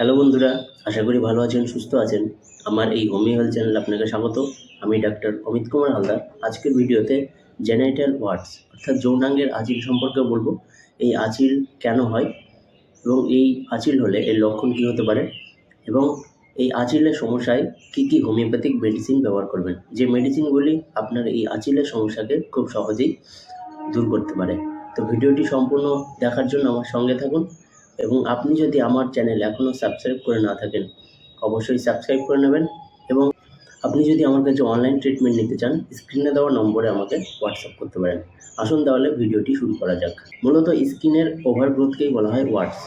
Hello বন্ধুরা, আশা করি ভালো আছেন, সুস্থ আছেন। আমার এই হোমিও হেলথ চ্যানেল আপনাকে স্বাগত। আমি ডাক্তার অমিত কুমার হালদার। আজকের ভিডিওতে জেনাইটাল ওয়ার্ডস অর্থাৎ যৌনাঙ্গের আঁচিল সম্পর্কে বলব। এই আঁচিল কেন হয় এবং এই আচিল হলে এর লক্ষণ কী হতে পারে এবং এই আচিলের সমস্যায় কী কী হোমিওপ্যাথিক মেডিসিন ব্যবহার করবেন? যে মেডিসিনগুলি আপনার এই আচিলের সমস্যাকে খুব সহজেই দূর করতে পারে। তো ভিডিওটি সম্পূর্ণ দেখার জন্য আমার সঙ্গে থাকুন। এবং আপনি যদি আমার চ্যানেল এখনও সাবস্ক্রাইব করে না থাকেন, অবশ্যই সাবস্ক্রাইব করে নেবেন এবং আপনি যদি আমার কাছে অনলাইন ট্রিটমেন্ট নিতে চান, স্ক্রিনে দেওয়া নম্বরে আমাকে হোয়াটসঅ্যাপ করতে পারেন। আসুন তাহলে ভিডিওটি শুরু করা যাক। মূলত স্কিনের ওভারগ্রোথকেই বলা হয় ওয়ার্ডস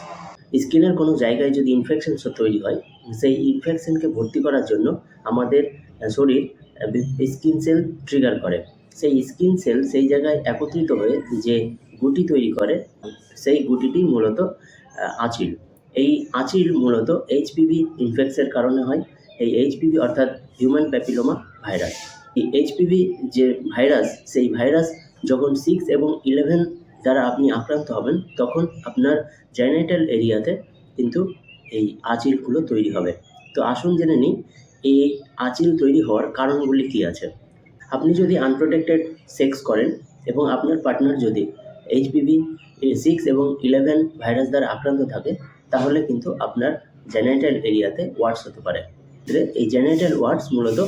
স্কিনের কোনো জায়গায় যদি ইনফেকশন তৈরি হয়, সেই ইনফেকশনকে ভর্তি করার জন্য আমাদের শরীর স্কিন সেল ট্রিগার করে। সেই স্কিন সেল সেই জায়গায় একত্রিত হয়ে যে গুটি তৈরি করে, সেই গুটিটি মূলত আঁচিল। এই আঁচিল মূলত এইচপিভি ইনফেকশনের কারণে হয়। এই এইচপিভি অর্থাৎ হিউম্যান প্যাপিলোমা ভাইরাস এই এইচপিভি যে ভাইরাস সেই ভাইরাস যখন সিক্স এবং ইলেভেন দ্বারা আপনি আক্রান্ত হবেন, তখন আপনার জেনাইটাল এরিয়াতে কিন্তু এই আঁচিলগুলো তৈরি হবে। তো আসুন জেনে নিই, এই আঁচিল তৈরি হওয়ার কারণগুলি কী আছে? আপনি যদি আনপ্রোটেক্টেড সেক্স করেন এবং আপনার পার্টনার যদি এইচপিভি সিক্স এবং ইলেভেন ভাইরাস দ্বারা আক্রান্ত থাকে, তাহলে কিন্তু আপনার জেনাইটাল এরিয়াতে ওয়ার্ডস হতে পারে। এই জেনাইটাল ওয়ার্ডস মূলত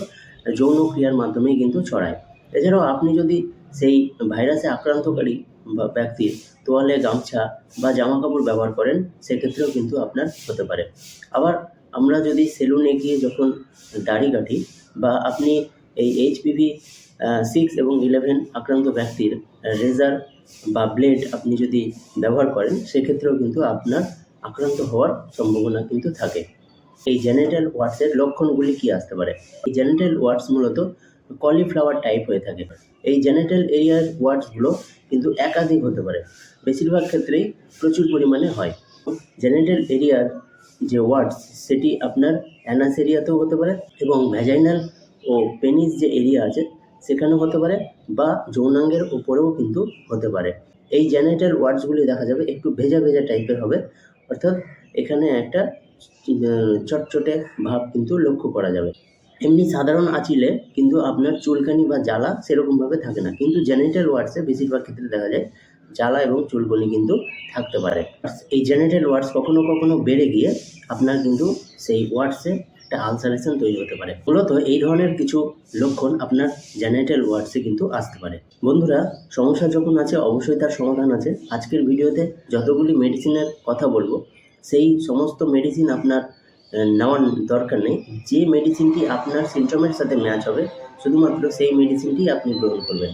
যৌন ক্রিয়ার মাধ্যমেই কিন্তু ছড়ায়। এছাড়াও আপনি যদি সেই ভাইরাসে আক্রান্তকারী ব্যক্তির তোয়ালে, গামছা বা জামা কাপড় ব্যবহার করেন, সেক্ষেত্রেও কিন্তু আপনার হতে পারে। আবার আমরা যদি সেলুনে গিয়ে যখন দাড়ি কাটি বা আপনি এই এইচপিভি সিক্স এবং ইলেভেন আক্রান্ত ব্যক্তির রেজার বা ব্লেড আপনি যদি ব্যবহার করেন, সেক্ষেত্রেও কিন্তু আপনার আক্রান্ত হওয়ার সম্ভাবনা কিন্তু থাকে। এই জেনেটাল ওয়ার্ডসের লক্ষণগুলি কী আসতে পারে? এই জেনেটাল ওয়ার্ডস মূলত কলিফ্লাওয়ার টাইপ হয়ে থাকে। এই জেনেটাল এরিয়ার ওয়ার্ডসগুলো কিন্তু একাধিক হতে পারে। বেশিরভাগ ক্ষেত্রেই প্রচুর পরিমাণে হয়। জেনেটাল এরিয়ার যে ওয়ার্ডস সেটি আপনার অ্যানাস এরিয়াতেও হতে পারে এবং ভ্যাজাইনাল ও পেনিস যে এরিয়া আছে, সেখানেও হতে পারে বা যৌনাঙ্গের উপরেও কিন্তু হতে পারে। এই জেনাইটাল ওয়ার্ডসগুলি দেখা যাবে, একটু ভেজা ভেজা টাইপের হবে। অর্থাৎ এখানে একটা চটচটে ভাব কিন্তু লক্ষ্য করা যাবে। এমনি সাধারণ আঁচিলে কিন্তু আপনার চুলকানি বা জ্বালা সেরকমভাবে থাকে না। কিন্তু জেনাইটাল ওয়ার্ডসে বেশিরভাগ ক্ষেত্রে দেখা যায়, জ্বালা এবং চুলকানি কিন্তু থাকতে পারে। এই জেনাইটাল ওয়ার্ডস কখনো কখনো বেড়ে গিয়ে আপনার কিন্তু সেই ওয়ার্ডসে একটা আলসারেশন তৈরি হতে পারে। মূলত এই ধরনের কিছু লক্ষণ আপনার জেনাইটাল ওয়ার্ডসে কিন্তু আসতে পারে। বন্ধুরা, সমস্যা যখন আছে, অবশ্যই তার সমাধান আছে। আজকের ভিডিওতে যতগুলি মেডিসিনের কথা বলব, সেই সমস্ত মেডিসিন আপনার নেওয়ার দরকার নেই। যে মেডিসিনটি আপনার সিমটমের সাথে ম্যাচ হবে, শুধুমাত্র সেই মেডিসিনটি আপনি গ্রহণ করবেন।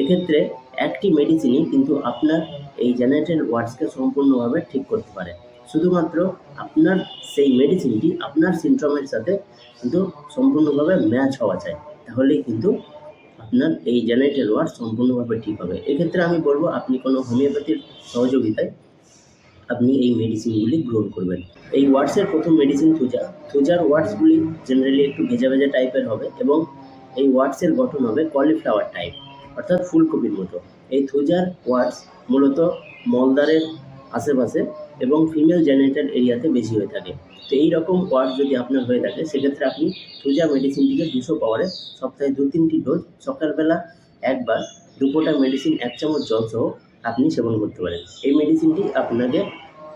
এক্ষেত্রে একটি মেডিসিনই কিন্তু আপনার এই জেনারেটাল ওয়ার্ডসকে সম্পূর্ণভাবে ঠিক করতে পারে। শুধুমাত্র আপনার সেই মেডিসিনটি আপনার সিমটমের সাথে কিন্তু সম্পূর্ণভাবে ম্যাচ হওয়া চাই। তাহলেই কিন্তু আপনার এই জেনারেটাল ওয়ার্ড সম্পূর্ণভাবে ঠিক হবে। এক্ষেত্রে আমি বলব, আপনি কোনো হোমিওপ্যাথির সহযোগিতায় আপনি এই মেডিসিনগুলি গ্রহণ করবেন। এই ওয়ার্ডসের প্রথম মেডিসিন থুজা থুজার ওয়ার্ডসগুলি জেনারেলি একটু ভেজা ভেজা টাইপের হবে এবং এই ওয়ার্ডসের গঠন হবে কলিফ্লাওয়ার টাইপ অর্থাৎ ফুলকপির মতো। এই থুজার ওয়ার্ডস মূলত মলদারের আশেপাশে এবং ফিমেল জেনারেটাল এরিয়াতে বেশি হয়ে থাকে। তো এই রকম ওয়ার্ড যদি আপনার হয়ে থাকে, সেক্ষেত্রে আপনি থুজা মেডিসিনটিকে দুশো পাওয়ারে সপ্তাহে দু তিনটি ডোজ সকালবেলা একবার দুপোটা মেডিসিন এক চামচ জল সহ আপনি সেবন করতে পারেন। এই মেডিসিনটি আপনাকে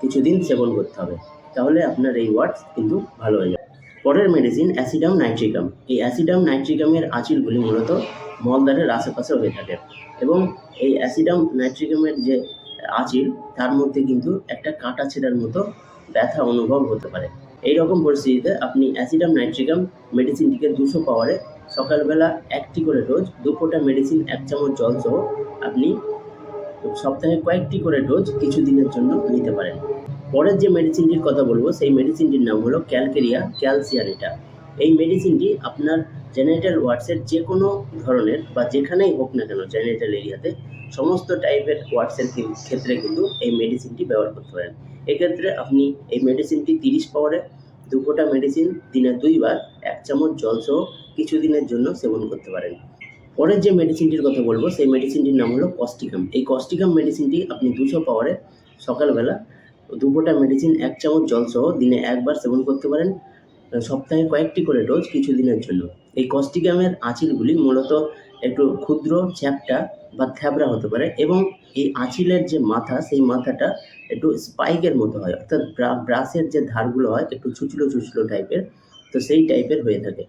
কিছুদিন সেবন করতে হবে। তাহলে আপনার এই ওয়ার্ডস কিন্তু ভালো হয়ে যাবে। পরের মেডিসিন অ্যাসিডাম নাইট্রিকাম এই অ্যাসিডাম নাইট্রিকামের আঁচিলগুলি মূলত মলদ্বারের আশেপাশে হয়ে থাকে। এবং এই অ্যাসিডাম নাইট্রিকামের যে আঁচিল তার মধ্যে কিন্তু একটা কাঁটা ছেঁড়ার মতো ব্যথা অনুভব হতে পারে। এই রকম পরিস্থিতিতে আপনি অ্যাসিডাম নাইট্রিকাম মেডিসিনটিকে দুশো পাওয়ারে সকালবেলা একটি করে ডোজ দুপোটা মেডিসিন, এক চামচ জল সহ আপনি সপ্তাহে কয়েকটি করে ডোজ কিছুদিনের জন্য নিতে পারেন। পরের যে মেডিসিনটির কথা বলব, সেই মেডিসিনটির নাম হলো ক্যালকেরিয়া ক্যালসিয়ানিটা। এই মেডিসিনটি আপনার জেনারেটাল ওয়ার্ডসের যে কোনো ধরনের বা যেখানেই হোক না কেন, জেনারেটাল এরিয়াতে সমস্ত টাইপের ওয়ার্ডসের কি- ক্ষেত্রে কিন্তু এই মেডিসিনটি ব্যবহার করতে পারেন। এক্ষেত্রে আপনি এই মেডিসিনটি তিরিশ পাওয়ারে দুপোটা মেডিসিন দিনে দুইবার, এক চামচ জল সহ কিছুদিনের জন্য সেবন করতে পারেন। পরের যে মেডিসিনটির কথা বলব, সেই মেডিসিনটির নাম হলো কস্টিকাম এই কস্টিকাম মেডিসিনটি আপনি দুশো পাওয়ারে সকালবেলা দু ফোঁটা মেডিসিন এক চামচ জলসহ দিনে একবার সেবন করতে পারেন, সপ্তাহে কয়েকটি করে ডোজ কিছু দিনের জন্য। এই কস্টিকামের আঁচিলগুলি মূলত একটু ক্ষুদ্র চ্যাপ্টা বা থ্যাবড়া হতে পারে এবং এই আঁচিলের যে মাথা, সেই মাথাটা একটু স্পাইকের মতো হয়। অর্থাৎ ব্রা- ব্রাশের যে ধারগুলো হয়, একটু ছুচলো ছুচলো টাইপের তো সেই টাইপের হয়ে থাকে।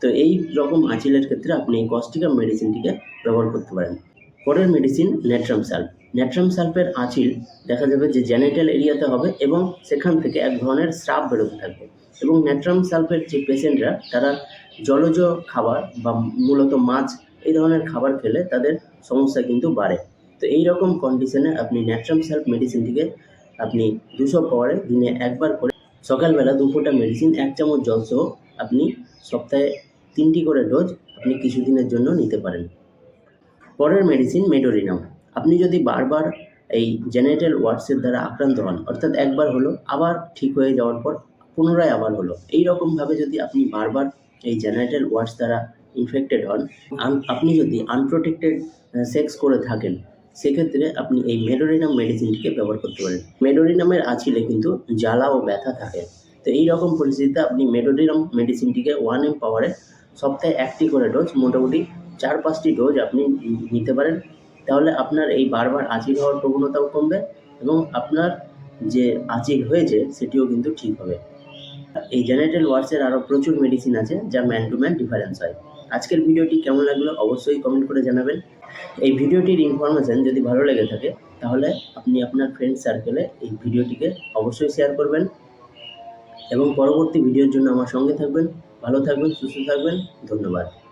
তো এই রকম আঁচিলের ক্ষেত্রে আপনি এই কস্টিকাম মেডিসিনটিকে ব্যবহার করতে পারেন। পরের মেডিসিন নেট্রাম সাল্প নেট্রাম সাল্পের আঁচিল দেখা যাবে যে জেনাইটাল এরিয়াতে হবে এবং সেখান থেকে এক ধরনের স্রাব বেরোতে থাকবে। এবং নেট্রাম সাল্পের যে পেশেন্টরা তারা জলজ খাবার বা মূলত মাছ এই ধরনের খাবার খেলে তাদের সমস্যা কিন্তু বাড়ে। তো এই রকম কন্ডিশনে আপনি ন্যাট্রাম সাল্প মেডিসিনটিকে আপনি দুশো পাওয়ারে দিনে একবার করে সকালবেলা দু ফোঁটা মেডিসিন এক চামচ জল সহ আপনি সপ্তাহে তিনটি করে ডোজ আপনি কিছুদিনের জন্য নিতে পারেন। পরের মেডিসিন মেডোরিনাম আপনি যদি বারবার এই জেনাইটাল ওয়ার্ডসের দ্বারা আক্রান্ত হন, অর্থাৎ একবার হলো, আবার ঠিক হয়ে যাওয়ার পর পুনরায় আবার হলো এই রকমভাবে যদি আপনি বারবার এই জেনাইটাল ওয়ার্ডস দ্বারা ইনফেক্টেড হন আপনি যদি আনপ্রোটেক্টেড সেক্স করে থাকেন, সেক্ষেত্রে আপনি এই মেডোরিনাম মেডিসিনটিকে ব্যবহার করতে পারেন। মেডোরিনামের আঁচিলে কিন্তু জ্বালা ও ব্যথা থাকে। তো এই রকম পরিস্থিতিতে আপনি মেডোরিনাম মেডিসিনটিকে ওয়ান এম পাওয়ারে সপ্তাহে একটি করে ডোজ মোটামুটি চার পাঁচটি ডোজ আপনি নিতে পারেন। তাহলে আপনার এই বারবার আঁচিল হওয়ার প্রবণতাও কমবে এবং আপনার যে আঁচিল হয়েছে, সেটিও কিন্তু ঠিক হবে। এই জেনারেটাল ওয়ার্ডসের আরও প্রচুর মেডিসিন আছে, যা ম্যান টু ম্যান ডিফারেন্স হয়। আজকের ভিডিওটি কেমন লাগল অবশ্যই কমেন্ট করে জানাবেন। এই ভিডিওটির ইনফরমেশান যদি ভালো লেগে থাকে, তাহলে আপনি আপনার ফ্রেন্ড সার্কেলে এই ভিডিওটিকে অবশ্যই শেয়ার করবেন এবং পরবর্তী ভিডিওর জন্য আমার সঙ্গে থাকবেন। ভালো থাকবেন, সুস্থ থাকবেন, ধন্যবাদ।